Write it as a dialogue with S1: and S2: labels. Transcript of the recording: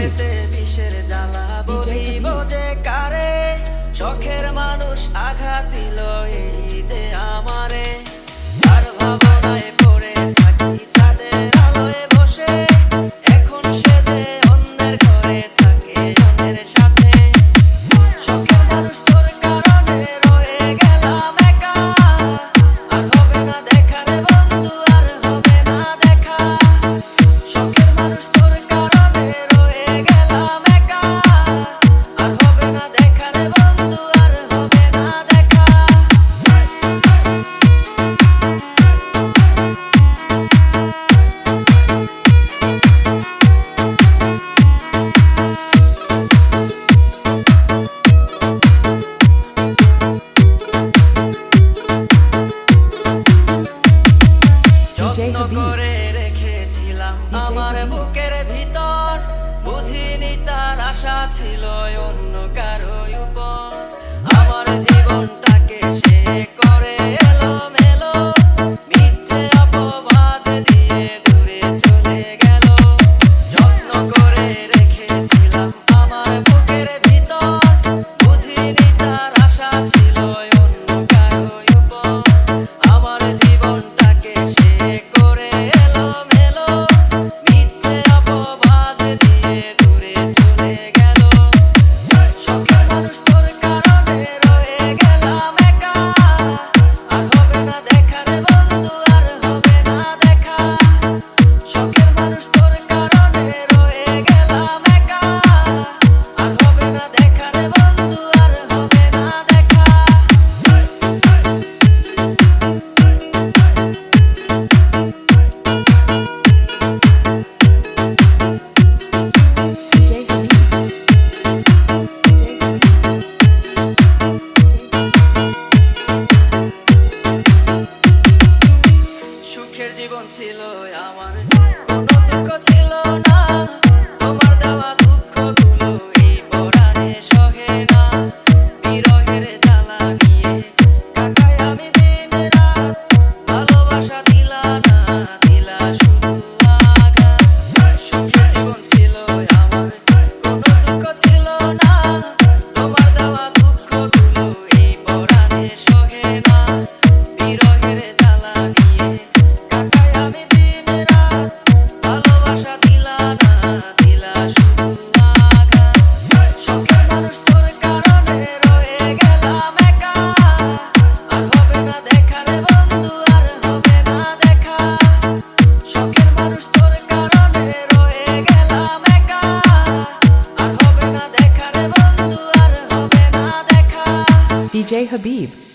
S1: করেতে বিষের জ্বালা বলিব যে কারে? চোখের মানুষ আঘাত দিল করে রেখেছিলাম আমার বুকের ভিতর বুঝিনি তার আশা ছিল অন্য কারও উপর। আমার জীবন ছিল আমার। দুঃখ
S2: Habib.